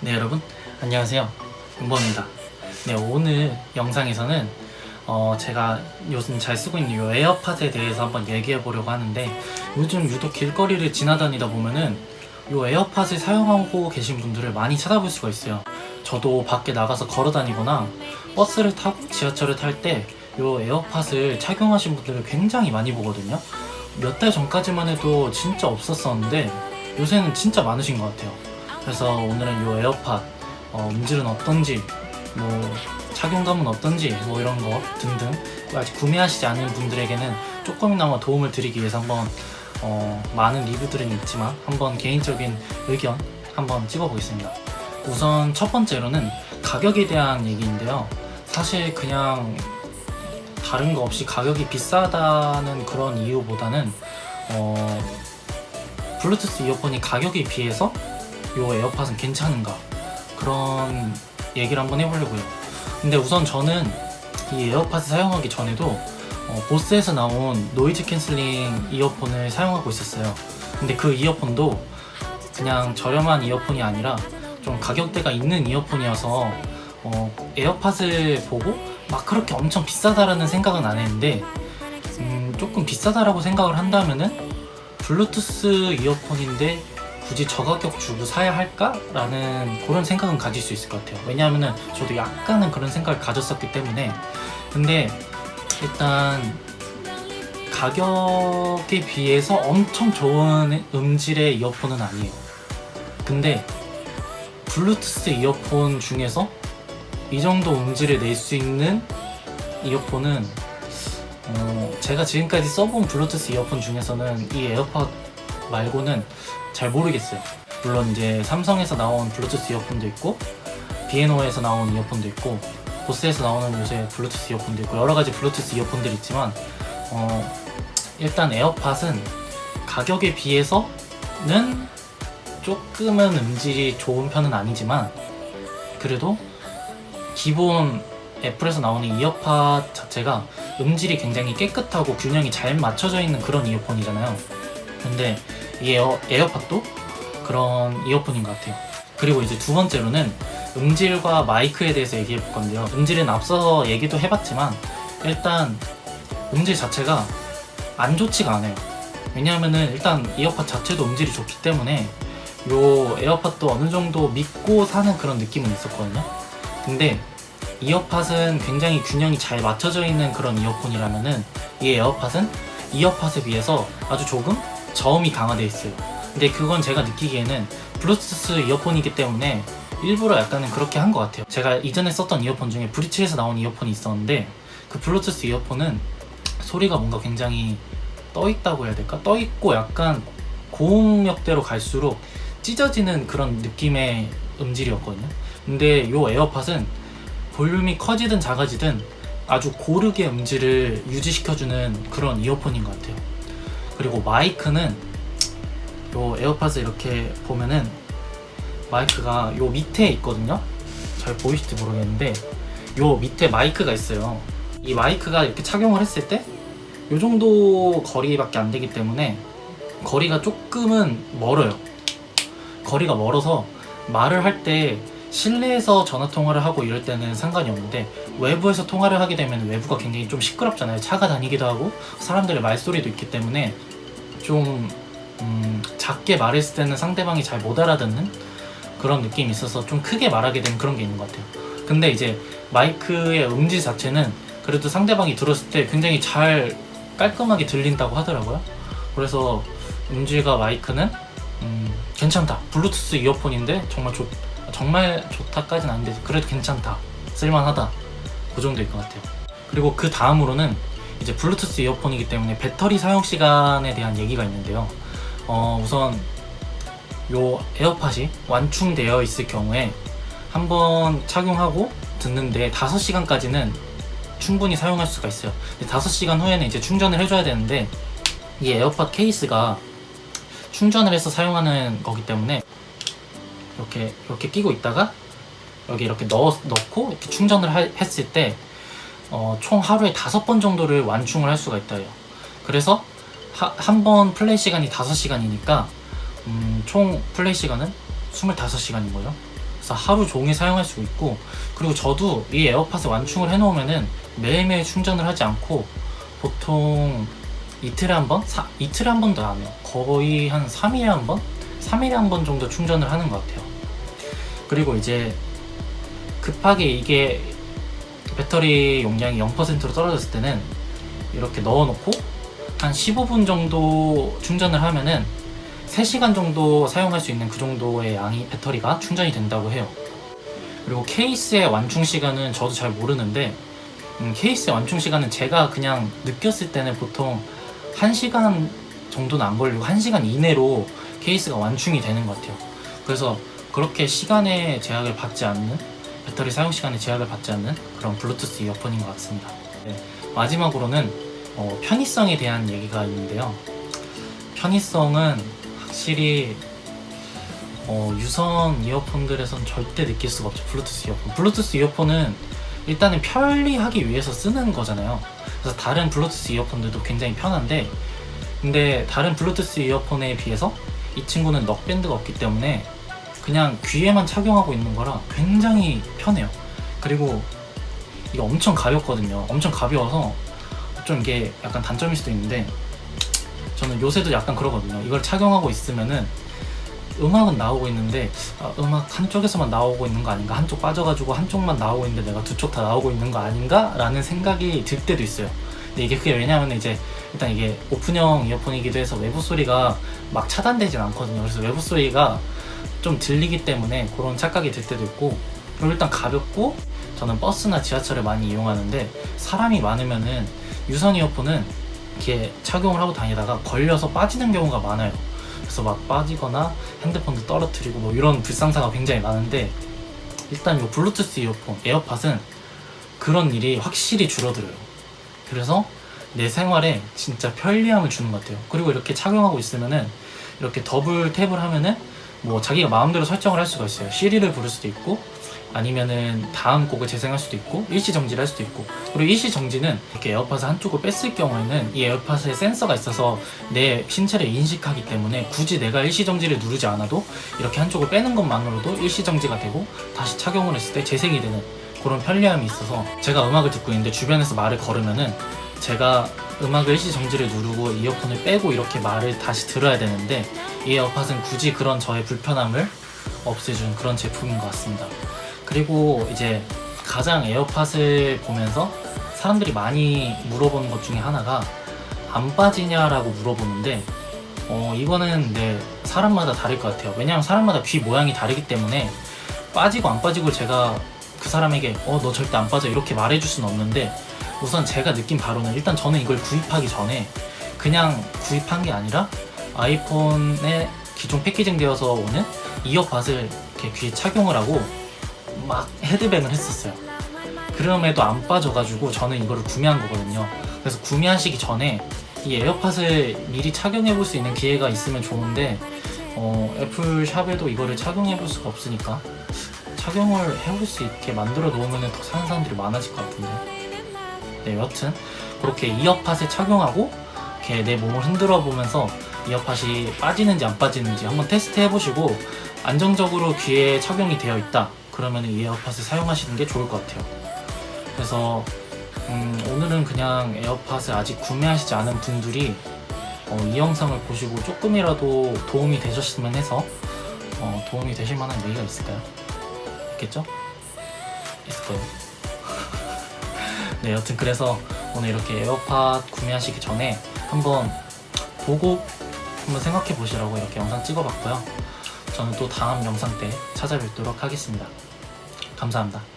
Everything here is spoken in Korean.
네 여러분. 안녕하세요. 윤범입니다. 네 오늘 영상에서는 어, 제가 요즘 잘 쓰고 있는 요 에어팟에 대해서 한번 얘기해 보려고 하는데 요즘 유독 길거리를 지나다니다 보면은 요 에어팟을 사용하고 계신 분들을 많이 찾아볼 수가 있어요. 저도 밖에 나가서 걸어 다니거나 버스를 타고 지하철을 탈 때 요 에어팟을 착용하신 분들을 굉장히 많이 보거든요. 몇 달 전까지만 해도 진짜 없었었는데 요새는 진짜 많으신 것 같아요 그래서 오늘은 요 에어팟 어, 음질은 어떤지 뭐 착용감은 어떤지 뭐 이런 거 등등 아직 구매하시지 않은 분들에게는 조금이나마 도움을 드리기 위해서 한번 어, 많은 리뷰들은 있지만 한번 개인적인 의견 한번 찍어보겠습니다. 우선 첫 번째로는 가격에 대한 얘기인데요. 사실 그냥 다른 거 없이 가격이 비싸다는 그런 이유보다는 어, 블루투스 이어폰이 가격에 비해서 요 에어팟은 괜찮은가 그런 얘기를 한번 해보려고요. 근데 우선 저는 이 에어팟을 사용하기 전에도 어, 보스에서 나온 노이즈 캔슬링 이어폰을 사용하고 있었어요. 근데 그 이어폰도 그냥 저렴한 이어폰이 아니라 좀 가격대가 있는 이어폰이어서 어, 에어팟을 보고 막 그렇게 엄청 비싸다라는 생각은 안 했는데 음, 조금 비싸다라고 생각을 한다면은 블루투스 이어폰인데 굳이 저 가격 주고 사야 할까라는 그런 생각은 가질 수 있을 것 같아요. 왜냐하면은 저도 약간은 그런 생각을 가졌었기 때문에 근데 일단 가격에 비해서 엄청 좋은 음질의 이어폰은 아니에요. 근데 블루투스 이어폰 중에서 이 정도 음질을 낼 수 있는 이어폰은 어, 제가 지금까지 써본 블루투스 이어폰 중에서는 이 에어팟 말고는 잘 모르겠어요. 물론 이제 삼성에서 나온 블루투스 이어폰도 있고 비에노에서 나온 이어폰도 있고 보스에서 나오는 요새 블루투스 이어폰도 있고 여러 가지 블루투스 이어폰들이 있지만 어, 일단 에어팟은 가격에 비해서는 조금은 음질이 좋은 편은 아니지만 그래도 기본 애플에서 나오는 이어팟 자체가 음질이 굉장히 깨끗하고 균형이 잘 맞춰져 있는 그런 이어폰이잖아요. 근데 이 에어, 에어팟도 그런 이어폰인 것 같아요. 그리고 이제 두 번째로는 음질과 마이크에 대해서 얘기해 볼 건데요. 음질은 앞서 얘기도 해봤지만 일단 음질 자체가 안 좋지가 않아요. 왜냐하면은 일단 이어팟 자체도 음질이 좋기 때문에 요 에어팟도 어느 정도 믿고 사는 그런 느낌은 있었거든요. 근데 이어팟은 굉장히 균형이 잘 맞춰져 있는 그런 이어폰이라면은 이 에어팟은 이어팟에 비해서 아주 조금 저음이 강화되어 있어요. 근데 그건 제가 느끼기에는 블루투스 이어폰이기 때문에 일부러 약간은 그렇게 한 것 같아요. 제가 이전에 썼던 이어폰 중에 브리치에서 나온 이어폰이 있었는데 그 블루투스 이어폰은 소리가 뭔가 굉장히 떠 있다고 해야 될까? 떠 있고 약간 고음역대로 갈수록 찢어지는 그런 느낌의 음질이었거든요. 근데 요 에어팟은 볼륨이 커지든 작아지든 아주 고르게 음질을 유지시켜주는 그런 이어폰인 것 같아요. 그리고 마이크는 요 에어팟을 이렇게 보면은 마이크가 요 밑에 있거든요. 잘 보이실지 모르겠는데 요 밑에 마이크가 있어요. 이 마이크가 이렇게 착용을 했을 때 요 정도 거리밖에 안 되기 때문에 거리가 조금은 멀어요. 거리가 멀어서 말을 할때 실내에서 전화 통화를 하고 이럴 때는 상관이 없는데 외부에서 통화를 하게 되면 외부가 굉장히 좀 시끄럽잖아요. 차가 다니기도 하고 사람들의 말소리도 있기 때문에 좀 음, 작게 말했을 때는 상대방이 잘 못 알아듣는 그런 느낌이 있어서 좀 크게 말하게 되는 그런 게 있는 것 같아요. 근데 이제 마이크의 음질 자체는 그래도 상대방이 들었을 때 굉장히 잘 깔끔하게 들린다고 하더라고요. 그래서 음질과 마이크는 음, 괜찮다. 블루투스 이어폰인데 정말 좋 정말 좋다까지는 아닌데 그래도 괜찮다. 쓸만하다. 그 정도일 것 같아요. 그리고 그 다음으로는 이제 블루투스 이어폰이기 때문에 배터리 사용 시간에 대한 얘기가 있는데요. 어, 우선 요 에어팟이 완충되어 있을 경우에 한번 착용하고 듣는데 5시간까지는 충분히 사용할 수가 있어요. 근데 5시간 후에는 이제 충전을 해줘야 되는데 이 에어팟 케이스가 충전을 해서 사용하는 거기 때문에 이렇게 이렇게 끼고 있다가 여기 이렇게 넣어 넣고 이렇게 충전을 하- 했을 때 어, 총 하루에 다섯 번 정도를 완충을 할 수가 있다요. 그래서 한 번 플레이 시간이 다섯 시간이니까 음, 총 플레이 시간은 25시간인 거죠. 그래서 하루 종일 사용할 수 있고 그리고 저도 이 에어팟을 완충을 해놓으면은 매일매일 충전을 하지 않고 보통 이틀에 한 번? 사- 이틀에 한 번도 안 해요. 거의 한 3일에 한 번? 3일에 한 번 정도 충전을 하는 것 같아요. 그리고 이제 급하게 이게 배터리 용량이 0%로 떨어졌을 때는 이렇게 넣어놓고 한 15분 정도 충전을 하면은 3시간 정도 사용할 수 있는 그 정도의 양이 배터리가 충전이 된다고 해요. 그리고 케이스의 완충 시간은 저도 잘 모르는데 음, 케이스의 완충 시간은 제가 그냥 느꼈을 때는 보통 1시간 정도는 안 걸리고 1시간 이내로 케이스가 완충이 되는 것 같아요. 그래서 그렇게 시간에 제약을 받지 않는 배터리 사용 시간에 제약을 받지 않는 그런 블루투스 이어폰인 것 같습니다. 네, 마지막으로는 어, 편의성에 대한 얘기가 있는데요. 편의성은 확실히 어, 유선 이어폰들에선 절대 느낄 수가 없죠. 블루투스 이어폰. 블루투스 이어폰은 일단은 편리하기 위해서 쓰는 거잖아요. 그래서 다른 블루투스 이어폰들도 굉장히 편한데, 근데 다른 블루투스 이어폰에 비해서 이 친구는 넉밴드가 없기 때문에 그냥 귀에만 착용하고 있는 거라 굉장히 편해요. 그리고 이게 엄청 가볍거든요. 엄청 가벼워서 좀 이게 약간 단점일 수도 있는데 저는 요새도 약간 그러거든요. 이걸 착용하고 있으면은 음악은 나오고 있는데 아, 음악 한쪽에서만 나오고 있는 거 아닌가 한쪽 빠져가지고 한쪽만 나오고 있는데 내가 두 쪽 다 나오고 있는 거 아닌가 라는 생각이 들 때도 있어요 근데 이게 그게 왜냐하면 이제 일단 이게 오픈형 이어폰이기도 해서 외부 소리가 막 차단되진 않거든요 그래서 외부 소리가 좀 들리기 때문에 그런 착각이 들 때도 있고 그리고 일단 가볍고 저는 버스나 지하철을 많이 이용하는데 사람이 많으면은 유선 이어폰은 이렇게 착용을 하고 다니다가 걸려서 빠지는 경우가 많아요. 그래서 막 빠지거나 핸드폰도 떨어뜨리고 뭐 이런 불상사가 굉장히 많은데 일단 이 블루투스 이어폰 에어팟은 그런 일이 확실히 줄어들어요. 그래서 내 생활에 진짜 편리함을 주는 것 같아요. 그리고 이렇게 착용하고 있으면은 이렇게 더블 탭을 하면은 뭐 자기가 마음대로 설정을 할 수가 있어요. 시리를 부를 수도 있고 아니면은 다음 곡을 재생할 수도 있고 일시 정지를 할 수도 있고. 그리고 일시 정지는 이렇게 에어팟을 한쪽을 뺐을 경우에는 이 에어팟에 센서가 있어서 내 신체를 인식하기 때문에 굳이 내가 일시 정지를 누르지 않아도 이렇게 한쪽을 빼는 것만으로도 일시 정지가 되고 다시 착용을 했을 때 재생이 되는 그런 편리함이 있어서 제가 음악을 듣고 있는데 주변에서 말을 걸으면은 제가 음악을 일시 정지를 누르고 이어폰을 빼고 이렇게 말을 다시 들어야 되는데 이 에어팟은 굳이 그런 저의 불편함을 없애준 그런 제품인 것 같습니다. 그리고 이제 가장 에어팟을 보면서 사람들이 많이 물어보는 것 중에 하나가 안 빠지냐라고 물어보는데 어 이거는 네 사람마다 다를 것 같아요. 왜냐하면 사람마다 귀 모양이 다르기 때문에 빠지고 안 빠지고 제가 그 사람에게 어 너 절대 안 빠져 이렇게 말해줄 수는 없는데 우선 제가 느낀 바로는 일단 저는 이걸 구입하기 전에 그냥 구입한 게 아니라 아이폰에 기존 패키징 되어서 오는 이어팟을 이렇게 귀에 착용을 하고 막 헤드뱅을 했었어요. 그럼에도 안 빠져가지고 저는 이거를 구매한 거거든요. 그래서 구매하시기 전에 이 에어팟을 미리 착용해 볼 수 있는 기회가 있으면 좋은데 어, 애플 샵에도 이거를 착용해 볼 수가 없으니까 착용을 해볼 수 있게 만들어 놓으면 더 사는 사람들이 많아질 것 같은데 네 여튼 그렇게 이어팟에 착용하고 이렇게 내 몸을 흔들어 보면서 이어팟이 빠지는지 안 빠지는지 한번 테스트 해보시고 안정적으로 귀에 착용이 되어 있다 그러면 이 에어팟을 사용하시는 게 좋을 것 같아요 그래서 음, 오늘은 그냥 에어팟을 아직 구매하시지 않은 분들이 어, 이 영상을 보시고 조금이라도 도움이 되셨으면 해서 어, 도움이 되실 만한 얘기가 있을까요? 있겠죠? 있을 거예요. 네, 여튼 그래서 오늘 이렇게 에어팟 구매하시기 전에 한번 보고 한번 생각해 보시라고 이렇게 영상 찍어봤고요. 저는 또 다음 영상 때 찾아뵙도록 하겠습니다. 감사합니다.